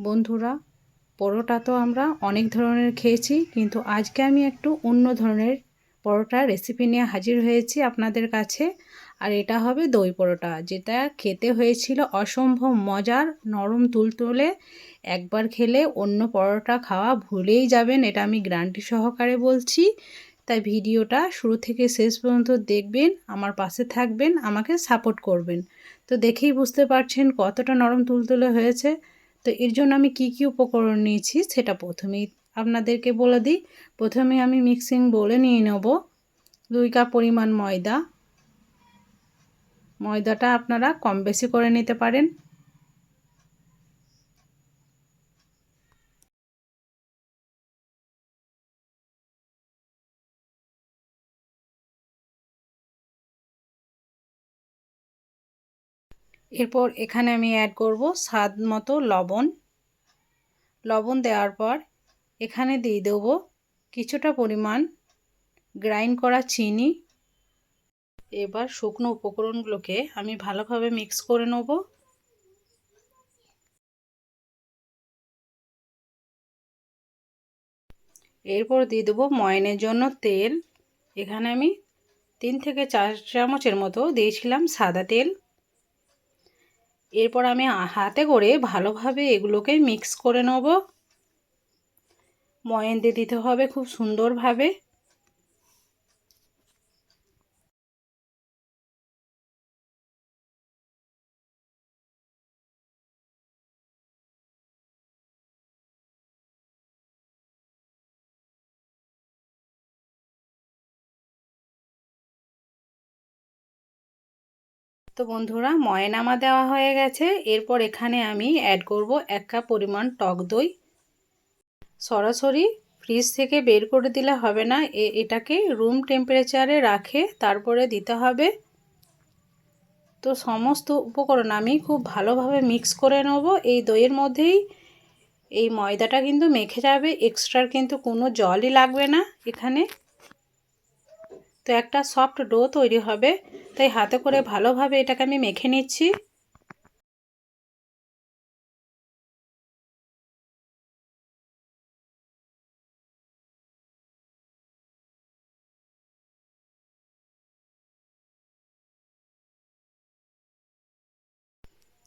বন্ধুরা, পরোটা তো আমরা অনেক ধরনের খেয়েছি, কিন্তু আজকে আমি একটু অন্য ধরনের পরোটার রেসিপি নিয়ে হাজির হয়েছি আপনাদের কাছে। আর এটা হবে দই পরোটা, যেটা খেতে হয়েছিল অসম্ভব মজার, নরম তুলতুলে। একবার খেলে অন্য পরোটা খাওয়া ভুলেই যাবেন, এটা আমি গ্রান্টি সহকারে বলছি। তাই ভিডিওটা শুরু থেকে শেষ পর্যন্ত দেখবেন, আমার পাশে থাকবেন, আমাকে সাপোর্ট করবেন। তো দেখেই বুঝতে পারছেন কতটা নরম তুলতুলে হয়েছে। তো এর জন্য আমি কি কি উপকরণ নিয়েছি সেটা প্রথমেই আপনাদেরকে বলে দিই। প্রথমে আমি মিক্সিং বলে নিয়ে নেব। দুই কাপ পরিমাণ ময়দা। ময়দাটা আপনারা কম বেশি করে নিতে পারেন। এরপর এখানে আমি অ্যাড করব স্বাদ মতো লবণ। লবণ দেওয়ার পর এখানে দিয়ে দেব কিছুটা পরিমাণ গ্রাইন্ড করা চিনি। এবার শুকনো উপকরণগুলোকে আমি ভালোভাবে মিক্স করে নেব। এরপর দিয়ে দেবো ময়নের জন্য তেল। এখানে আমি তিন থেকে চার চামচের মতো দিয়েছিলাম সাদা তেল। এরপর আমি হাতে করে ভালোভাবে এগুলোকে মিক্স করে নেব। ময়েন দিতে হবে খুব সুন্দরভাবে। তো বন্ধুরা, ময়নামা দেওয়া হয়ে গেছে। এরপর এখানে আমি অ্যাড করব এক কাপ পরিমাণ টক দই। সরাসরি ফ্রিজ থেকে বের করে দিলে হবে না। এটাকে রুম টেম্পারেচারে রাখে, তারপরে দিতে হবে। তো সমস্ত উপকরণ আমি খুব ভালোভাবে মিক্স করে নেব। এই দইয়ের মধ্যেই এই ময়দাটা কিন্তু মেখে যাবে। এক্সট্রার কিন্তু কোনো জলই লাগবে না এখানে। তো একটা সফট ডো তৈরি হবে। তাই হাতে করে ভালোভাবে এটাকে আমি মেখে নিচ্ছি।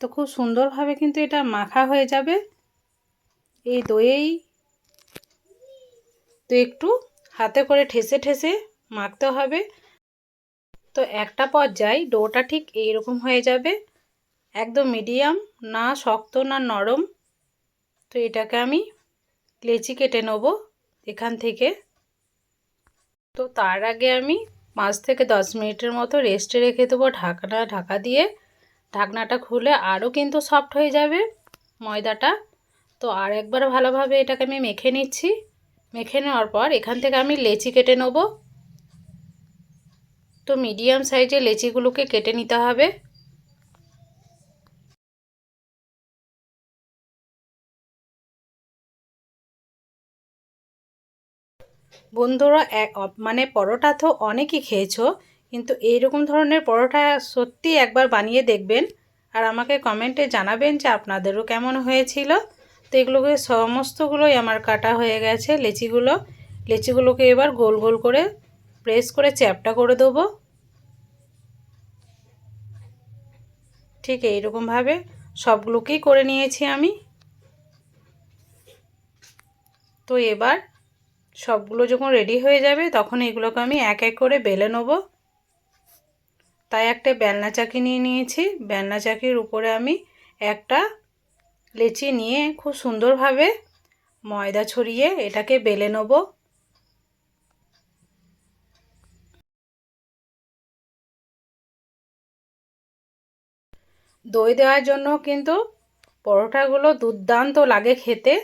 তো খুব সুন্দরভাবে কিন্তু এটা মাখা হয়ে যাবে। এই দইয়েই তো একটু হাতে করে ঠেসে ঠেসে মাখতে হবে। তো একটা পর্যায়ে ডোটা ঠিক এইরকম হয়ে যাবে। একদম মিডিয়াম না শক্ত, না নরম। তো এটাকে আমি লেচি কেটে নেব এখান থেকে। তো তার আগে আমি পাঁচ থেকে দশ মিনিটের মতো রেস্টে রেখে দেবো ঢাকনা, ঢাকা দিয়ে। ঢাকনাটা খুলে আরও কিন্তু সফট হয়ে যাবে ময়দাটা। তো আর একবার ভালোভাবে এটাকে আমি মেখে নিচ্ছি। মেখে নেওয়ার পর এখান থেকে আমি লেচি কেটে নেব। তো মিডিয়াম সাইজের লেচিগুলোকে কেটে নিতে হবে। বন্ধুরা মানে পরোটা তো অনেকই খেয়েছো, কিন্তু এইরকম ধরনের পরোটা সত্যি একবার বানিয়ে দেখবেন আর আমাকে কমেন্টে জানাবেন যে আপনাদেরও কেমন হয়েছিল। তো এগুলোকে সমস্তগুলোই আমার কাটা হয়ে গেছে লেচিগুলো। লেচিগুলোকে এবার গোল গোল করে প্রেস করে চ্যাপটা করে দেবো। ঠিক এইরকমভাবে সবগুলোকেই করে নিয়েছি আমি। তো এবার সবগুলো যখন রেডি হয়ে যাবে, তখন এগুলোকে আমি এক এক করে বেলে নেব। তাই একটা বেলনা চাকি নিয়ে নিয়েছি। বেলনা চাকির উপরে আমি একটা লেচি নিয়ে খুব সুন্দরভাবে ময়দা ছড়িয়ে এটাকে বেলে নেব। দই দেওয়ার জন্য কিন্তু পরোটাগুলো দুর্দান্ত লাগে খেতে।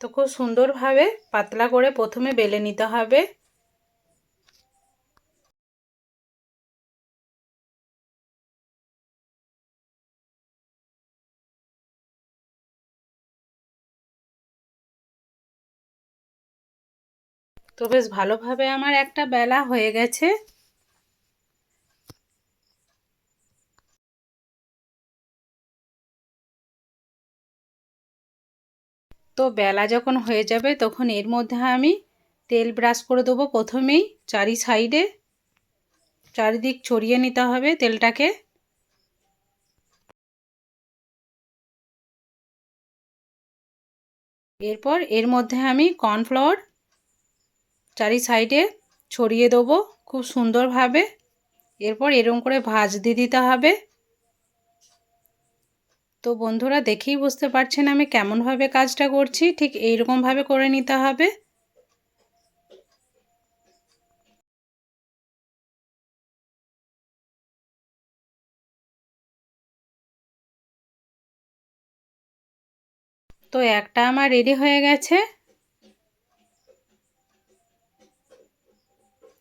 তো খুব সুন্দরভাবে পাতলা করে প্রথমে বেলে নিতে হবে। তো বেশ ভালোভাবে আমার একটা বেলা হয়ে গেছে। তো বেলা যখন হয়ে যাবে তখন এর মধ্যে আমি তেল ব্রাশ করে দেবো প্রথমেই চারি সাইডে। চারিদিক ছড়িয়ে নিতে হবে তেলটাকে। এরপর এর মধ্যে আমি কর্নফ্লাওয়ার চারি সাইডে ছড়িয়ে দেবো খুব সুন্দরভাবে। এরপর এরম করে ভাজ দিয়ে দিতে হবে। তো বন্ধুরা দেখেই বুঝতে পারছেন আমি কেমনভাবে কাজটা করছি, ঠিক এইরকমভাবে করে নিতে হবে। তো একটা আমার রেডি হয়ে গেছে।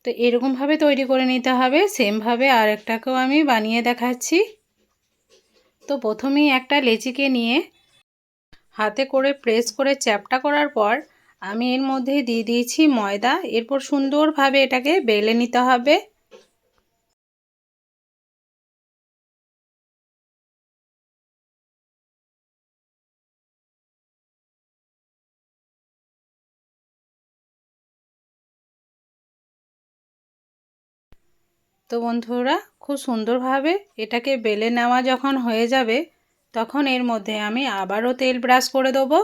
তো এরকমভাবে তৈরি করে নিতে হবে, সেমভাবে আর একটাকেও আমি বানিয়ে দেখাচ্ছি। তো প্রথমেই একটা লেচিকে নিয়ে হাতে করে প্রেস করে চ্যাপটা করার পর আমি এর মধ্যে দিয়ে দিয়েছি ময়দা। এরপর সুন্দরভাবে এটাকে বেলে নিতে হবে। তো বন্ধুরা, খুব সুন্দরভাবে এটাকে বেলে নেওয়া যখন হয়ে যাবে, তখন এর মধ্যে আমি আবারও তেল ব্রাশ করে দেবো।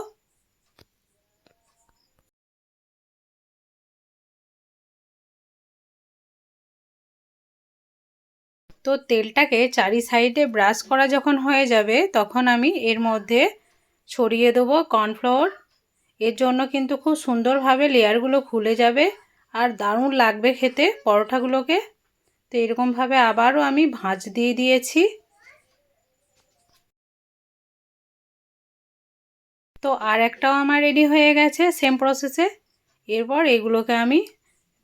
তো তেলটাকে চারি সাইডে ব্রাশ করা যখন হয়ে যাবে, তখন আমি এর মধ্যে ছড়িয়ে দেবো কর্নফ্লাওয়ার এর জন্য কিন্তু খুব সুন্দরভাবে লেয়ারগুলো খুলে যাবে, আর দারুণ লাগবে খেতে পরোটাগুলোকে। তো এরকমভাবে আবারও আমি ভাঁজ দিয়ে দিয়েছি। তো আর একটাও আমার রেডি হয়ে গেছে সেম প্রসেসে এরপর এগুলোকে আমি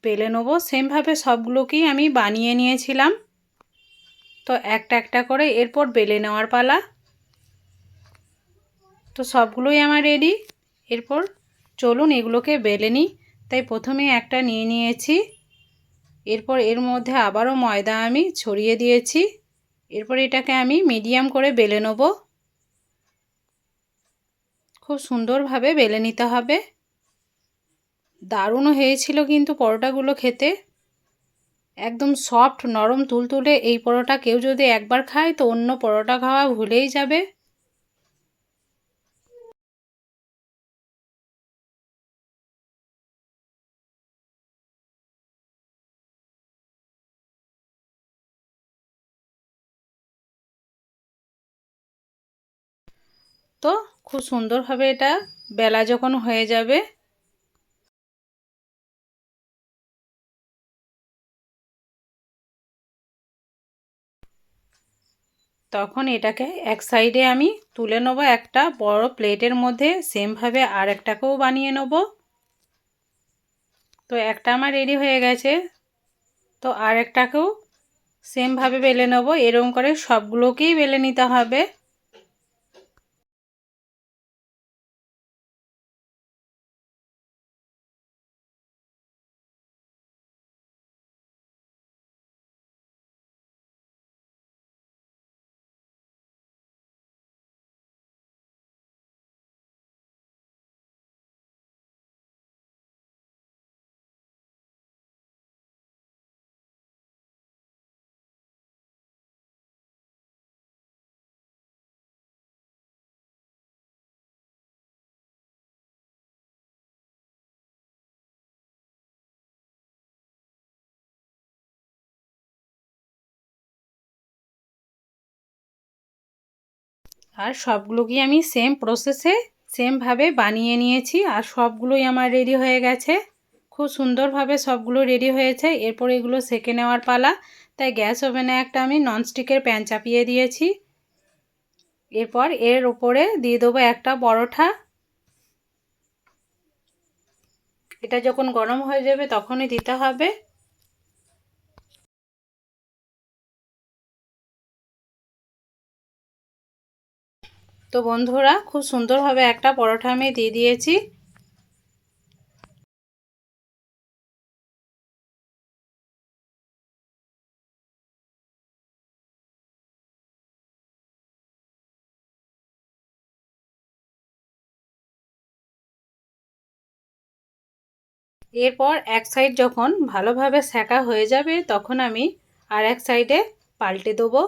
পেলে নেব। সেমভাবে সবগুলোকেই আমি বানিয়ে নিয়েছিলাম। তো একটা একটা করে এরপর বেলে নেওয়ার পালা। তো সবগুলোই আমার রেডি এরপর চলুন এগুলোকে বেলে নিই। তাই প্রথমে একটা নিয়ে নিয়েছি। এরপর এর মধ্যে আবারও ময়দা আমি ছড়িয়ে দিয়েছি। এরপর এটাকে আমি মিডিয়াম করে বেলে নেব। খুব সুন্দরভাবে বেলে নিতে হবে। দারুণও হয়েছিল কিন্তু পরোটাগুলো খেতে। একদম সফট, নরম, তুলতুলে এই পরোটা কেউ যদি একবার খায় তো অন্য পরোটা খাওয়া ভুলেই যাবে। তো খুব সুন্দরভাবে এটা বেলা যখন হয়ে যাবে, তখন এটাকে এক সাইডে আমি তুলে নেব একটা বড় প্লেটের মধ্যে, সেমভাবে আর একটাকেও বানিয়ে নেব। তো একটা আমার রেডি হয়ে গেছে। তো আর একটাকেও সেমভাবে বেলে নেব। এরকম করে সবগুলোকেই বেলে নিতে হবে। আর সবগুলোকেই আমি সেম প্রসেসে সেমভাবে বানিয়ে নিয়েছি আর সবগুলোই আমার রেডি হয়ে গেছে। খুব সুন্দরভাবে সবগুলো রেডি হয়েছে। এরপর এগুলো সেকে নেওয়ার পালা। তাই গ্যাস ওভেনে একটা আমি ননস্টিকের প্যান চাপিয়ে দিয়েছি। এরপর এর উপরে দিয়ে দেবো একটা পরোঠা। এটা যখন গরম হয়ে যাবে তখনই দিতে হবে। তো বন্ধুরা, খুব সুন্দরভাবে একটা পরোটা আমি দিয়ে দিয়েছি। এরপর এক সাইড যখন ভালোভাবে শেঁকা হয়ে যাবে, তখন আমি আর এক সাইডে পাল্টে দেবো।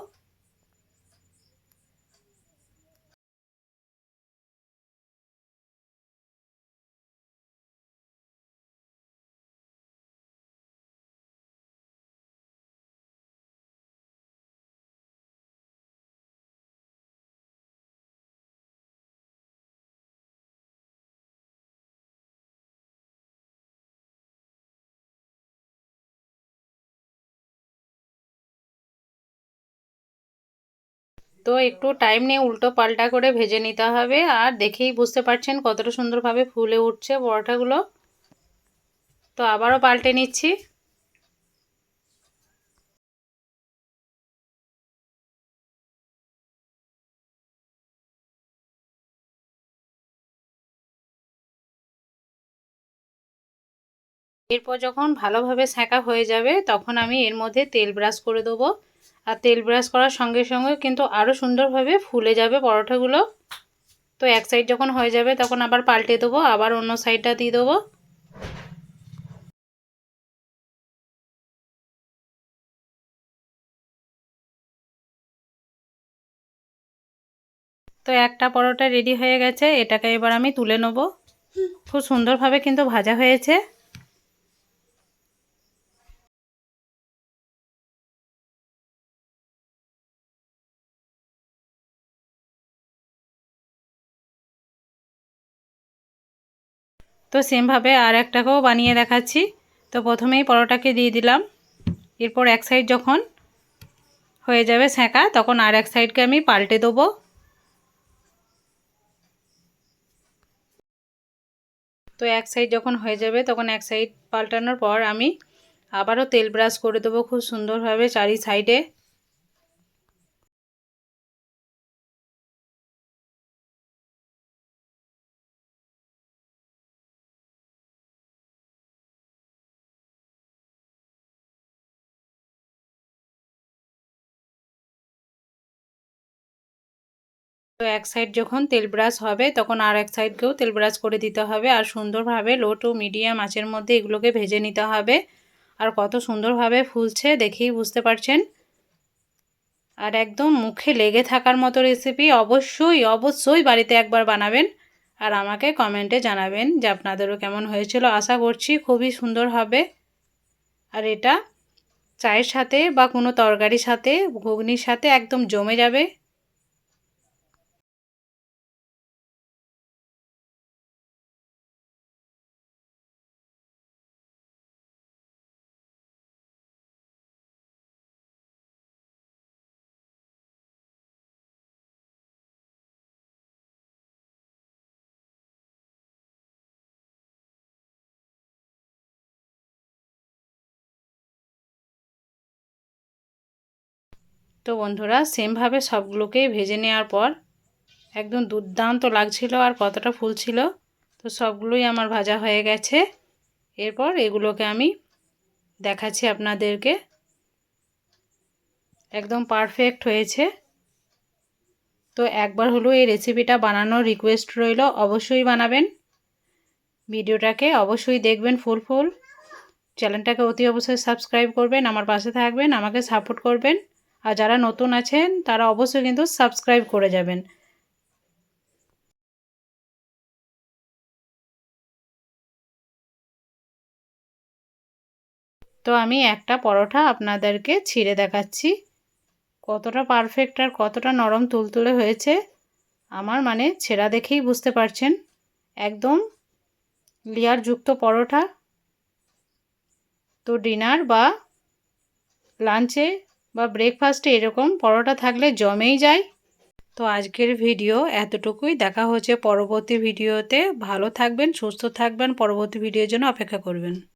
তো একটু টাইম নিয়ে উল্টো পাল্টা করে ভেজে নিতে হবে। আর দেখেই বুঝতে পারছেন কতটা সুন্দরভাবে ফুলে উঠছে পরোটাগুলো। তো আবারও পাল্টে নিচ্ছি। এরপর যখন ভালোভাবে সেঁকা হয়ে যাবে, তখন আমি এর মধ্যে তেল ব্রাশ করে দেবো। আর তেল ব্রাশ করার সঙ্গে সঙ্গে কিন্তু আরও সুন্দরভাবে ফুলে যাবে পরোটাগুলো। তো এক সাইড যখন হয়ে যাবে তখন আবার পাল্টে দেবো, আবার অন্য সাইডটা দিয়ে দেবো। তো একটা পরোটা রেডি হয়ে গেছে, এটাকে এবার আমি তুলে নেব। খুব সুন্দরভাবে কিন্তু ভাজা হয়েছে। তো সেমভাবে আর একটাকেও বানিয়ে দেখাচ্ছি। তো প্রথমেই পরোটাকে দিয়ে দিলাম। এরপর এক সাইড যখন হয়ে যাবে সেঁকা তখন আর এক সাইডকে আমি পাল্টে দেবো। তো এক সাইড যখন হয়ে যাবে, তখন এক সাইড পাল্টানোর পর আমি আবারও তেল ব্রাশ করে দেবো খুব সুন্দরভাবে চারি সাইডে তো এক সাইড যখন তেল ব্রাশ হবে, তখন আর এক সাইডকেও তেল ব্রাশ করে দিতে হবে। আর সুন্দরভাবে লো টু মিডিয়াম আঁচের মধ্যে এগুলোকে ভেজে নিতে হবে। আর কত সুন্দরভাবে ফুলছে দেখেই বুঝতে পারছেন? আর একদম মুখে লেগে থাকার মতো রেসিপি অবশ্যই অবশ্যই বাড়িতে একবার বানাবেন। আর আমাকে কমেন্টে জানাবেন যে আপনাদেরও কেমন হয়েছিল। আশা করছি খুবই সুন্দর হবে। আর এটা চায়ের সাথে বা কোনো তরকারির সাথে, ঘুগনির সাথে একদম জমে যাবে। তো বন্ধুরা সেমভাবে সবগুলোকেই ভেজে নেওয়ার পর একদম দুর্দান্ত লাগছিল আর কতটা ফুল ছিল। তো সবগুলোই আমার ভাজা হয়ে গেছে। এরপর এগুলোকে আমি দেখাচ্ছি আপনাদেরকে। একদম পারফেক্ট হয়েছে। তো একবার হলো এই রেসিপিটা বানানোর রিকোয়েস্ট রইল, অবশ্যই বানাবেন। ভিডিওটাকে অবশ্যই দেখবেন ফুল ফুল চ্যানেলটাকে অতি অবশ্যই সাবস্ক্রাইব করবেন, আমার পাশে থাকবেন, আমাকে সাপোর্ট করবেন। আর যারা নতুন আছেন, তারা অবশ্যই কিন্তু সাবস্ক্রাইব করে যাবেন। তো আমি একটা পরোটা আপনাদেরকে ছিঁড়ে দেখাচ্ছি। কতটা পারফেক্ট আর কতটা নরম তুলতুলে হয়েছে, আমার মানে ছেঁড়া দেখেই বুঝতে পারছেন। একদম লেয়ারযুক্ত পরোটা। তো ডিনার বা লাঞ্চে বা ব্রেকফাস্টে এরকম পরোটা থাকলে জমেই যায়। তো আজকের ভিডিও এতটুকুই। দেখা হচ্ছে পরবর্তী ভিডিওতে ভালো থাকবেন, সুস্থ থাকবেন। পরবর্তী ভিডিওর জন্য অপেক্ষা করবেন।